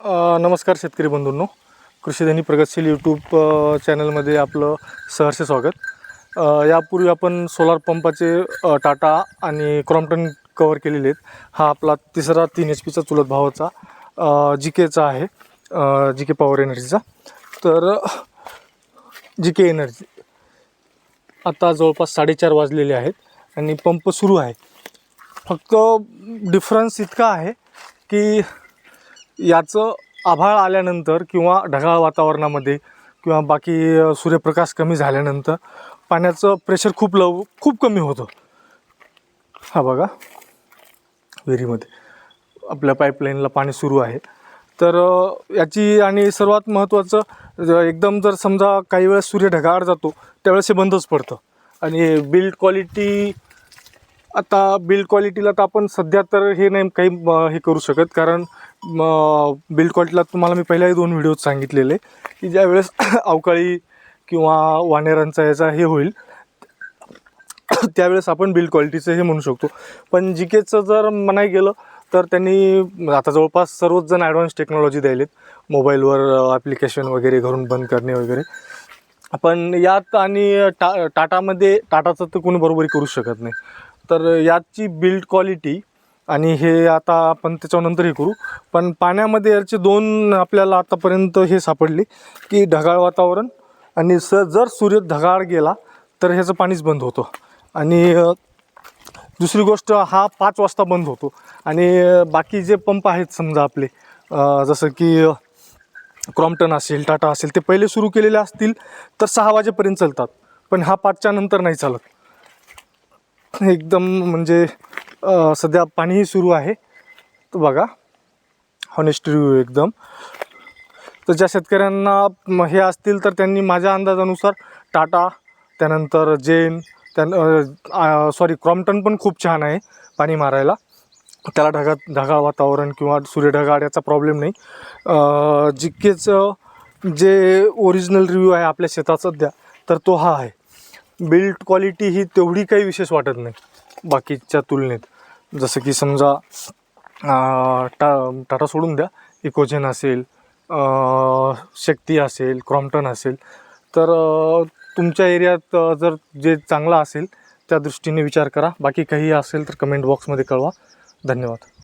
नमस्कार शेतकरी बंधूंनो. कृषीधनी प्रगतशील यूट्यूब चॅनलमध्ये आपलं सहर्ष स्वागत. यापूर्वी आपण सोलार पंपाचे टाटा आणि क्रॉम्प्टन कवर केलेले आहेत. हा आपला तिसरा तीन एच पीचा चुलत भावाचा जी केचा आहे. जी के पॉवर एनर्जीचा तर जी के एनर्जी आता जवळपास साडेचार वाजलेले आहेत आणि पंप सुरू आहे. फक्त डिफरन्स इतका आहे की याचं आभाळ आल्यानंतर किंवा ढगाळ वातावरणामध्ये किंवा बाकी सूर्यप्रकाश कमी झाल्यानंतर पाण्याचं प्रेशर खूप लव खूप कमी होतं. हा बघा. विहिरीमध्ये. आपल्या पाईपलाईनला पाणी सुरू आहे. तर याची आणि सर्वात महत्त्वाचं एकदम जर समजा काही वेळेस सूर्य ढगाळ जातो त्यावेळेस हे बंदच पडतं. आणि बिल्ड क्वालिटी आता बिल्ड क्वालिटीला तर आपण सध्या तर हे नाही काही हे करू शकत. कारण बिल्ड क्वालिटीला तुम्हाला मी पहिल्याही दोन व्हिडिओत सांगितलेले की ज्यावेळेस अवकाळी किंवा वानेरांचा याचा हे होईल त्यावेळेस आपण बिल्ड क्वालिटीचं हे म्हणू शकतो. पण जी केचं जर म्हणाय गेलं तर त्यांनी आता जवळपास सर्वच जण ॲडव्हान्स टेक्नॉलॉजी द्यायलेत. मोबाईलवर ॲप्लिकेशन वगैरे घरून बंद करणे वगैरे. पण यात आणि टा टाटामध्ये टाटाचं तर कोणी बरोबरी करू शकत नाही. तर याची बिल्ड क्वालिटी आणि हे आता आपण त्याच्यानंतर हे करू. पण पाण्यामध्ये याचे दोन आपल्याला आतापर्यंत हे सापडले की ढगाळ वातावरण आणि स जर सूर्य ढगाळ गेला तर ह्याचं पाणीच बंद होतं. आणि दुसरी गोष्ट हा पाच वाजता बंद होतो. आणि बाकी जे पंप आहेत समजा आपले जसं की क्रॉम्प्टन असेल टाटा असेल ते पहिले सुरू केलेले असतील तर सहा वाजेपर्यंत चालतात. पण हा पाचच्या नंतर नाही चालत. एकदम म्हणजे सध्या पाणीही सुरू आहे. तर बघा हॉनेस्ट रिव्ह्यू एकदम. तर ज्या शेतकऱ्यांना हे असतील तर त्यांनी माझ्या अंदाजानुसार टाटा त्यानंतर जेन त्या सॉरी क्रॉम्प्टन पण खूप छान आहे पाणी मारायला. त्याला ढगात ढगाळ वातावरण किंवा सूर्यढगाळ याचा प्रॉब्लेम नाही. अ, जिकेचं जे ओरिजिनल रिव्ह्यू आहे आपल्या शेतात सध्या तर तो हा आहे. बिल्ड क्वालिटी ही तेवढी काही विशेष वाटत नाही बाकीच्या तुलनेत. जसं की समजा टा टाटा सोडून द्या इकोजेन असेल शक्ती असेल क्रॉम्प्टन असेल तर तुमच्या एरियात जर जे चांगलं असेल त्या दृष्टीने विचार करा. बाकी काही असेल तर कमेंट बॉक्समध्ये कळवा. धन्यवाद.